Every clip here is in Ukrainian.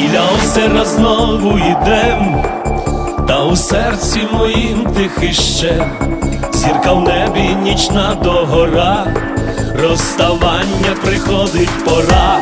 Біля озера знову йдем, та у серці моїм тихище, зірка в небі нічна догора, розставання приходить пора.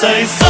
Сон, цей